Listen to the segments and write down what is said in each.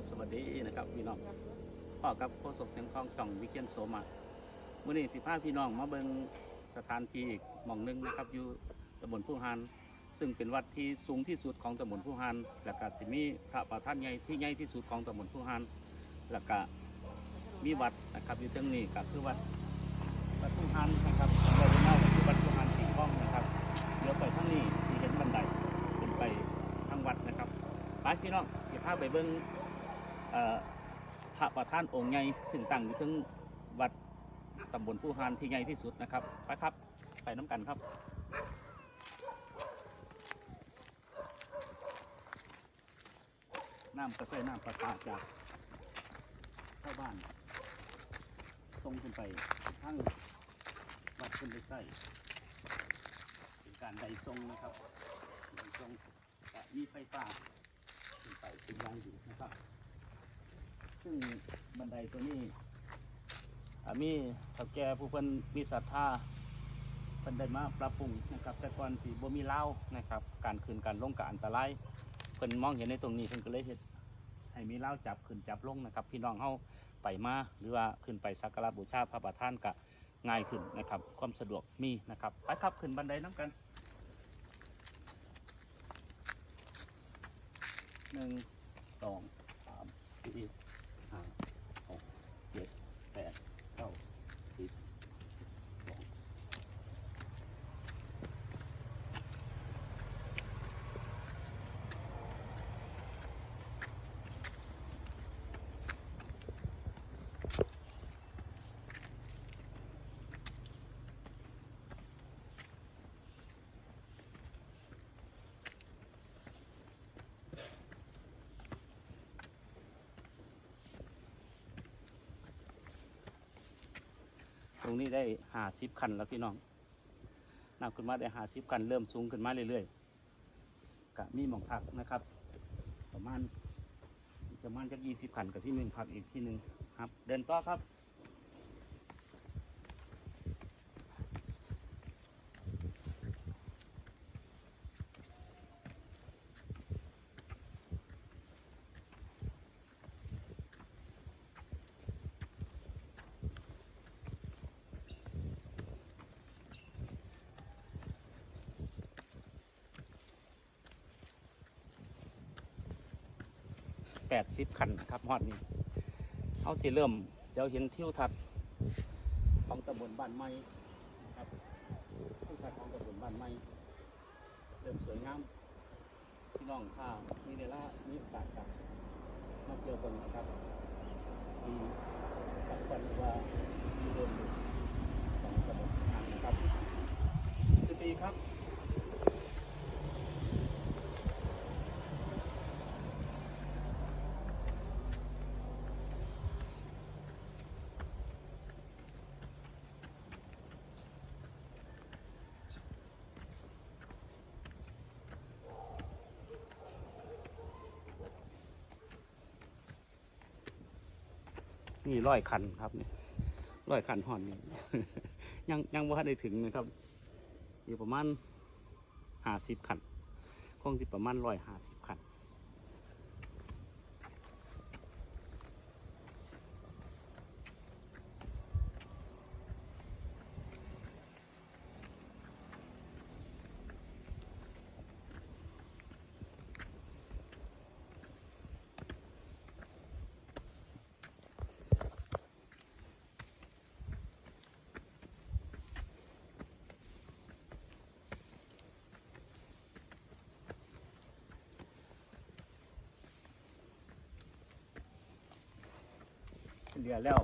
บสวัสดีนะครับพี่น้องพ่อกับโฆษกเสียงทองช่องวิเชียนโสมามื่อนี้สิพาพี่น้องมาเบิงสถานที่อีกหม่องหนึงนะครับ อยู่ตำบลผู้หานซึ่งเป็นวัดที่สูงที่สุดของตำบลผู้หานและก็สิมีพระประธานใหญ่ที่ใหญ่ที่สุดของตำบลผู้หานและก็มีวัดนะครับ อยู่ตรงนี้ก็คือวัดวัดผู้หานนะครับเราเรียกว่าคือวัดผู้หานสีห้องนะครับเดี๋ยวไปทางนี้ที่เห็นบันไดขึ้นไปทางวัดนะครับไปพี่น้องเดี๋ยวพาไปเบิ้ง พระประธานองค์ใหญ่ซึ่งตั้งอยู่ถึงวัดตำบลผู้หานที่ใหญ่ที่สุดนะครับไปครับไปน้ำกันครับน้ำกระใสน้ำประปาจากชาวบ้านส่งขึ้นไปทั้งวัดขึ้นไปใส่เป็นการไดทรงนะครับไดทรงแต่มีไฟฟ้าขึ้นไปเป็นยางอยู่นะครับ ซึ่งบันไดตัวนี้อ่ามีเถ่าแก่ผู้เพิ่นมีศรัทธาเพิ่นได้มาปรับปรุงนะครับ แต่ก่อนสีบ่มีเล่าวนะครับ การขึ้นการลงกับอันตรายเพิ่นมองเห็นในตรงนี้เพิ่นก็เลยเฮ็ดให้มีเล้าวจับขึ้นจับลงนะครับ พี่น้องเฮาไปมาหรือว่าขึ้นไปสักการะบูชาพระประธานก็ง่ายขึ้นนะครับ ความสะดวกมีนะครับไปครับขึ้นบันไดน้ำกันหนึ่งสองสามสี่ จ็ดแปดเก้าสิบสอง ต รงนี้ได้หาสิบคันแล้วพี่น้องนำขึ้นมาได้หาสิบคันเริ่มสูงขึ้นมาเรื่อยๆกะมีหมองพักนะครับ ประมาณประมาณจะยี่สิบคันกับที่หนึ่งพักอีกที่หนึ่งครับ เดินต่อครับ แปดสิบคันครับฮอดนี้เขาสิเริ่ม เดี๋ยวเห็นทิวทัศน์ของตำบลบ้านไม้ครับทิวทัศน์ของตำบลบ้านไม้เริ่มสวยงามพี่น้องถ้ามีเวลามีโอกาสกับมาเที่ยวกันนะครับมีสักวันว่ามีเดินอยู่ของตำบลทางนะครับสิบปีครับ นี่ร้อยคันครับเนี่ยร้อยคันห่อนนี่ยังยังว่าได้ถึงนะครับ อยู่ประมาณห้าสิบคันคงสิประมาณร้อยห้าสิบคัน เดียแล้ว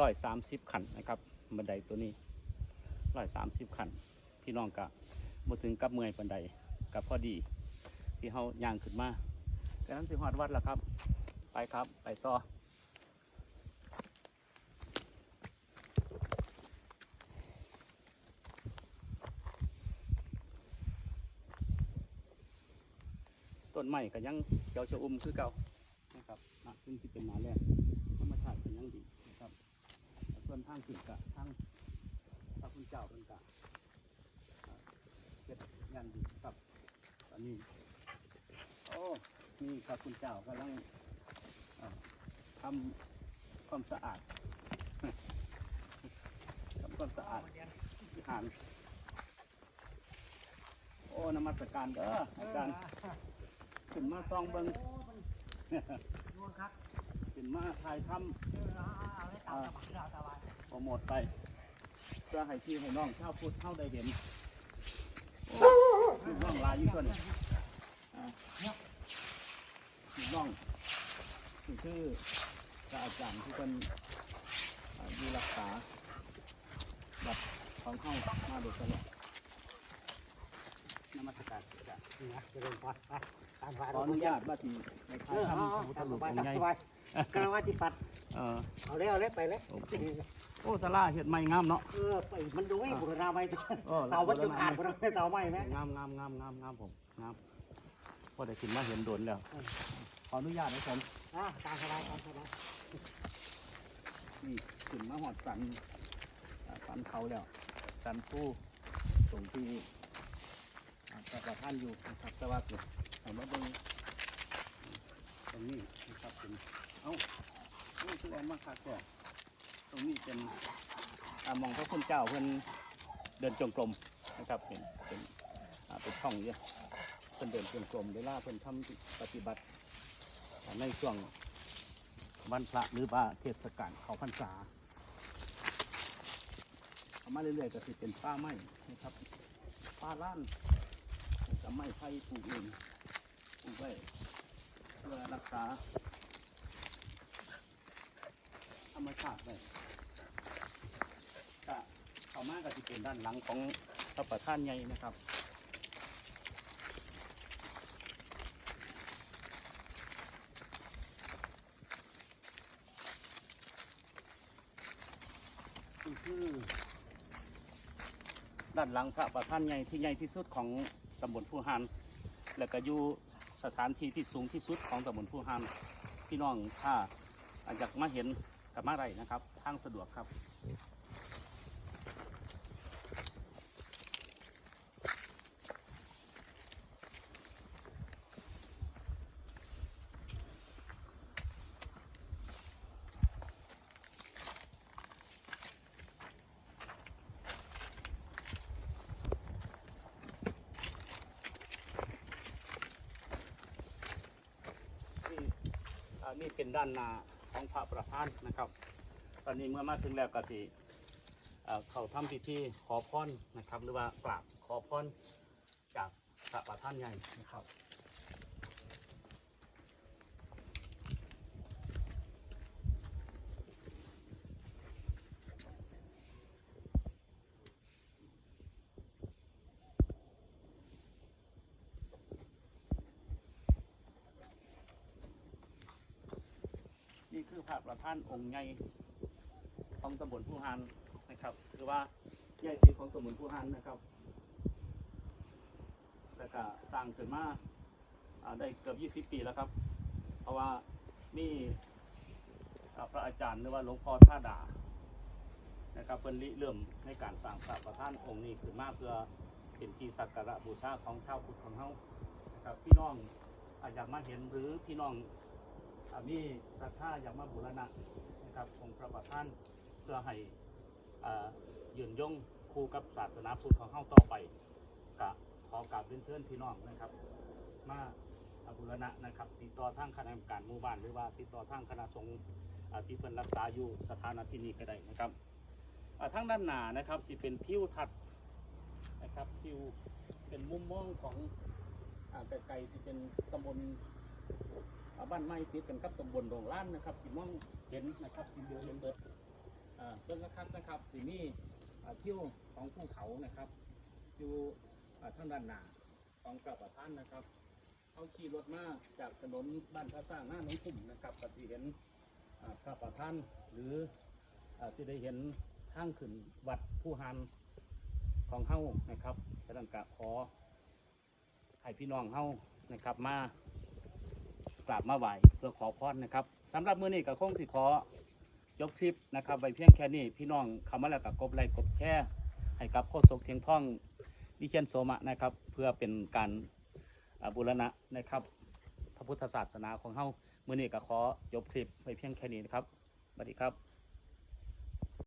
ร้อยสามสิบขันนะครับบันไดตัวนี้ร้อยสามสิบขัน พี่น้องกะบ่ถึงกับเมื่อยบันไดกับพอดี ที่เขาย่างขึ้นมาแต่นั้นสิหอดวัดแล้วครับ ไปครับไปต่อต้นไม้ก็ยังเขียวชอุ่มคือเก่า นะครับนะซึ่งที่เป็นนาแรกธรรมชาติเป็นยังดีนะครับส่วนทางขึ้นกะทางพระคุณเจ้าเป็นกะอ่าเก็บอยังดีครับตอนนี้โอ้นี่พระคุณเจ้ากำลังทำความสะอาดทำความสะอาดหารโอ้นมัสการเด้ออาจารย์ขึ้นมาซองเบิ้ง นวลครับขึ้นมาถ่ายทเออเอาเอาให้ตามสบายเราสบายำโปรโมทไปเพื่อให้พี่ให้น้องชาวพุทธเข้าได้เห็นโอ้ลูกน้องหลายอยู่ตัวนี้อ่าลูกน้องนี่คือพระอาจารย์ที่เป็นอ่าดูรักษาบัตรของเข้ามาโดยตลอดนมัสการ จ้ะเจะเดินไปไปตามสบาขออนุญาตว่าที่ในเอท้ายอเอาทำเอาพระพุทธตามรูสปบายองตามค์ใหญ่กระวาติปัดเออเอาเลยเอาเลยไปเลยโอ้สลาเห็ดไม้งามเนาะเออไปมันดูไอ้บุรณาไปเออเตาวัดจุขาดบุรณาเต่าไหมไหมงามงามงามงามงามผมงามพอได้ขึ้นมาเห็นโดนแล้วขออนุญาตนะผมอ่าตามสบายตามสบายนี่ขึ้นมาหอดสันสันเขาแล้วสันผู้ตรงที่ อ่าพระท่านอยู่นะครับแต่ว่าเกิดให้มาเบิ่งตรงนี้นะครับเป็นเอ้านี่คือแอนมาคักแก่ตรงนี้เป็นมองพระคุณเจ้าเพิ่นเดินจงกรมนะครับเป็นเป็นเป็นช่องเนี่ยเพิ่นเดินจงกรมเวลาเพิ่นทำปฏิบัติในช่วงวันพระหรือว่าเทศกาลเขาพรรษาเอามาเรื่อยๆก็สิเป็นป้าไม้นะครับป้าล้าน กับไม้ไผ่ปลูกเองปลูกไว้เพื่อรักษาธรรมชาติไว้ก็เขามาก็สิเป็นด้านหลังของพระประธานใหญ่นะครับคือด้านหลังพระประธานใหญ่ที่ใหญ่ที่สุดของ ตำบลผู้หานและก็อยู่สถานที่ที่สูงที่สุดของตำบลผู้หานพี่น้องถ้าอยากมาเห็นกับมาไรนะครับทางสะดวกครับ นี่อ่า นี่เป็นด้านหน้าของพระประธานนะครับ ตอนนี้เมื่อมาถึงแล้วก็สิเอ่อเขาทำพิธีขอพรนะครับ หรือว่ากราบขอพรจากพระประธานใหญ่นะครับ นี่ คือพระประธานองค์ใหญ่ของตำบลผู้หานนะครับ หรือว่าใหญ่ที่ของตำบลผู้หานนะครับ แล้วก็สร้างขึ้นมาได้เกือบ 20 ปีแล้วครับ เพราะว่ามีอ่พระอาจารย์หรือว่าหลวงพ่อท่าดานะครับเป็นริเริ่มในการสร้างพระประธานองค์นี้ขึ้นมาเพื่อเป็นที่สักการะบูชาของชาวพุทธของเฮานะครับพี่น้องอาจอยากมาเห็นหรือพี่น้อง มีศรัทธาอยากมาบูรณะนะครับองค์พระประธานเพื่อให้ยืนยงคู่กับศาสนาพุทธของเฮาต่อไปกะขอกราบเรียนเชิญพี่น้องนะครับ มาบูรณะนะครับติดต่อทางคณะกรรมการหมู่บ้านหรือว่าติดต่อทางคณะสงฆ์ที่เพิ่นรักษาอยู่สถานที่นี้ก็ได้นะครับอ่าทางด้านหน้านะครับสิเป็นทิวทัศน์นะครับทิวเป็นมุมมองของอ่ไกลๆสิเป็นตำบล บ้านไม้ติดกันกับตำบลโรงล้านนะครับที่มองเห็นนะครับที่เดียวเห็นเบิดอ่าเบิ้งนะครับนะครับที่นี่อ่าทิวของภูเขานะครับอยู่อ่าทางด้านหน้าของกระปะท่านนะครับเขาขี่รถมาจากถนนบ้านพระสร้างหน้าหนองคุ้มนะครับก็สิเห็นอ่าพระปะท่านหรือสิได้เห็นทางขึ้นวัดผู้หันของเฮานะครับฉะนั้นกะขอให้พี่น้องเฮานะครับมา กราบมาไหวเพื่อขอพรนะครับสำหรับมื้อนี้ก็คงสิขอยกคลิปนะครับไว้เพียงแค่นี้พี่น้องเข้ามาแล้วก็กบไลค์กบแชร์ให้กับโคศกเชียงท่องวิเชียนโสมะนะครับ เพื่อเป็นการบูรณะนะครับ พระพุทธศาสนาของเฮามื้อนี้ก็ขอยกคลิปไว้เพียงแค่นี้นะครับสวัสดีครับ